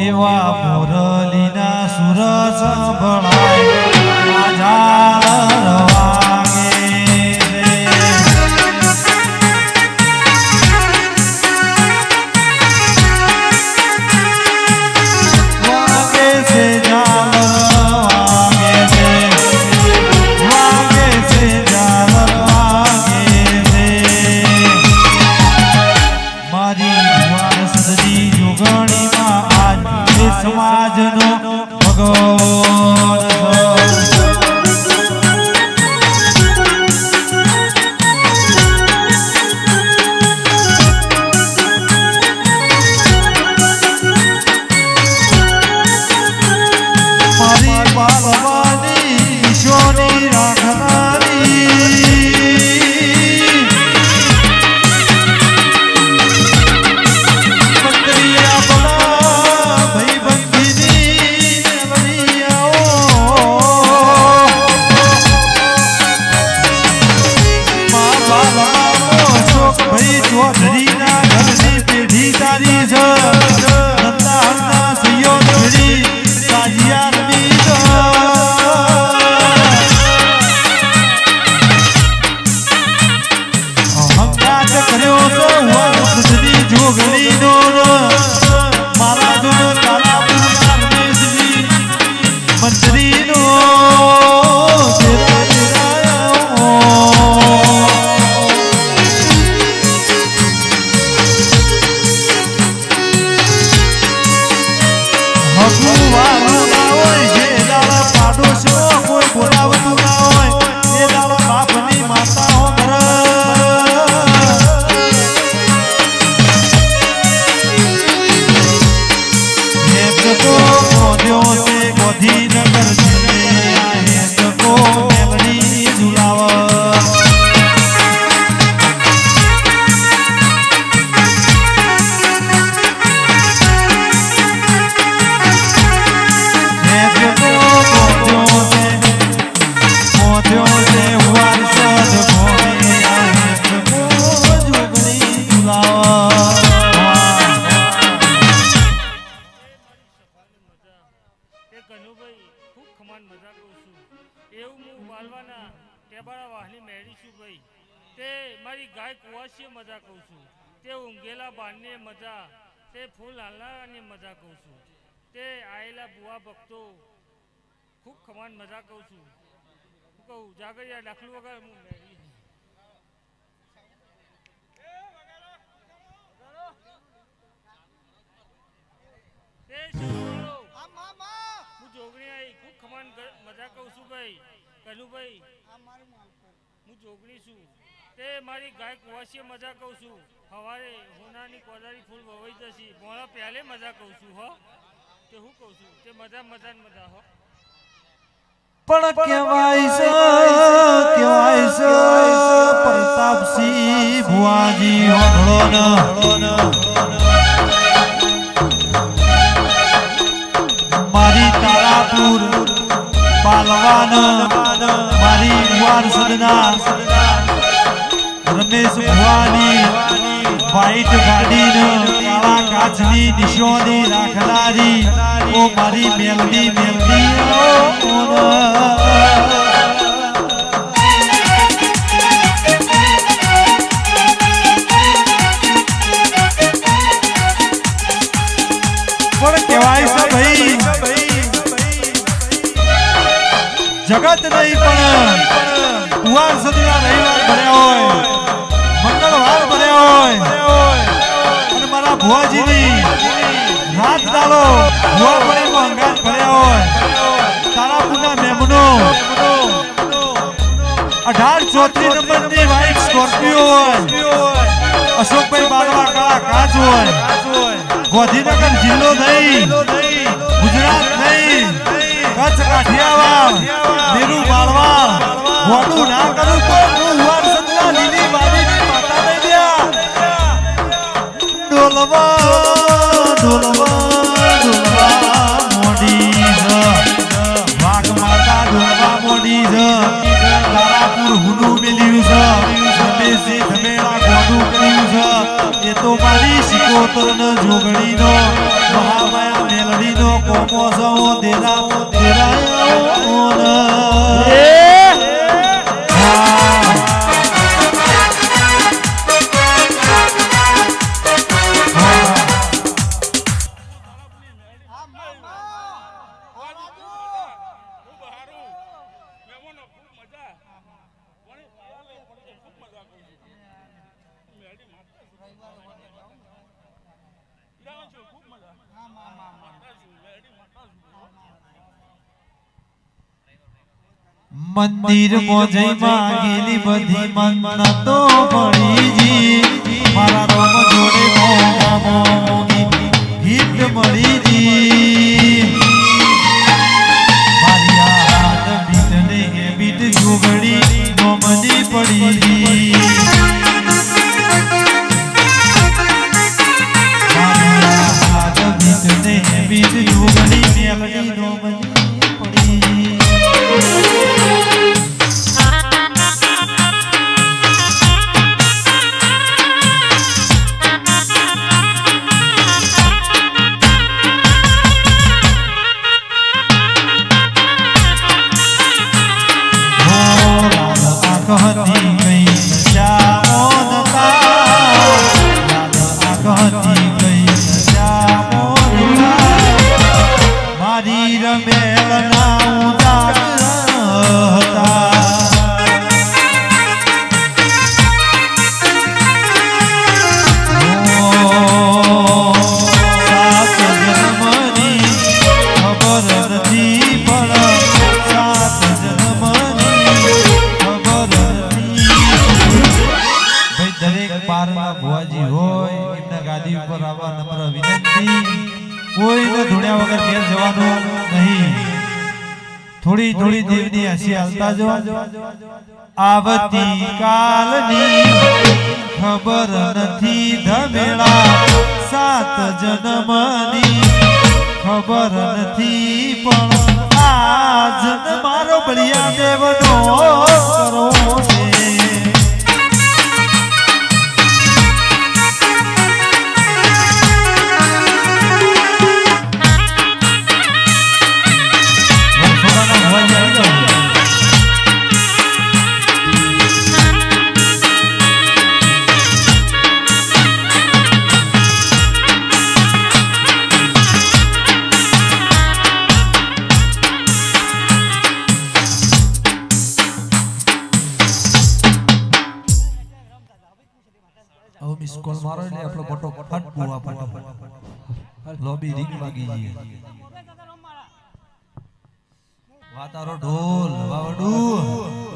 એવા મોરલીના સુર સંભળાય આઝાદ સમાજનો ભગવાન. મારી બાલવાની ખમાન મજા કહું છું. એવું હું બાલવાના ટેબાળા વાહની મેળી છું ભાઈ. તે મારી ગાય કુવાસીએ મજા કહું છું. તે ઊંઘેલા બાણને મજા, તે ફૂલ હાલનારાની મજા કહું છું. તે આયેલા બુવા ભક્તો, ખૂબ ખમાન મજા કહું છું. હું કહું, જાગરિયા દાખલું વગર હું હું જોગણી ગ- મજા કહું છું ભાઈ. કનુભાઈ હું જોગણી છું. તે મારી ગાય કુવાસીએ મજા કહું છું. સવારે હોનાની કોદારી ફૂલ વવાઈ જશે. મોડા પહેલે મજા કહું છું હો. તે હું કહું છું તે મજા મજા ને મજા હો. પણ કહેવાય છે કહેવાય છે પ્રતાપસિંહ ભુવાજી હોભળો મારી તારાપુર બાલવાન મારી વારસદના રમેશ ભવાની વાઈટ ગાડીને કાળા કાચની નિશોની રાખનારી ઓ મારી મેલડી મેલડી. ઓ પણ કુવાર સદીના રવિવાર ભર્યા હોય, મંગળવાર ભર્યા હોય, અને મારા ભુવાજીની રાત દાડો ભુવા પડીમાં અંગાત ભર્યા હોય. તારાપુરના મેમનો અઢાર ચોત્રીસ નંબરની વ્હાઈટ સ્કોર્પિયો હોય, અશોકભાઈ બારવા કાળા કાચ હોય, ગોધીનગર જિલ્લો નહીં, ગુજરાત નહીં કચ્છ કાઠિયાવાડ નીરુ માળવા મોટું ના કરું તો હું વાર સંતા લીલી વાડીની માતા માતા ડોલવા મોડી છે તારાપુર હુનું મેલ્યું છે તો મારી શિકોતર મહામાયા મેલ કોમો સૌ તેરા તેરા ખૂબ સારું મહેમાનો ખૂબ મજા કોણે ખૂબ મજા કરું છું મેડી માતા ઈરાન છું ખૂબ મજા માતા છું મેડી માતા છું મંદિર મોજઈ માંગેલી બધી મન્નતો મળીજી મારા રોમ જોડે મોગા ગીત મળી જી મારી હાથ બીટ ને એ બીટ જોગડી નોમની પડી જોગડી પારના ભુવાજી હોય, એમના ગાદી ઉપર આવવા નમ્ર વિનંતી. કોઈને ધૂણ્યા વગર ઘેર જવાનું નહીં. થોડી થોડી દેવની હસી હાલતા જો. આવતી કાલની ખબર નથી ધમેળા સાત જન્મની. ખબર હવે મિસ કોલ મારો એટલે આપણો ફોટો ફટ પૂવા પડે લોબી રીંગ વાગી ગઈ. વાતારો ઢોલ વાવડું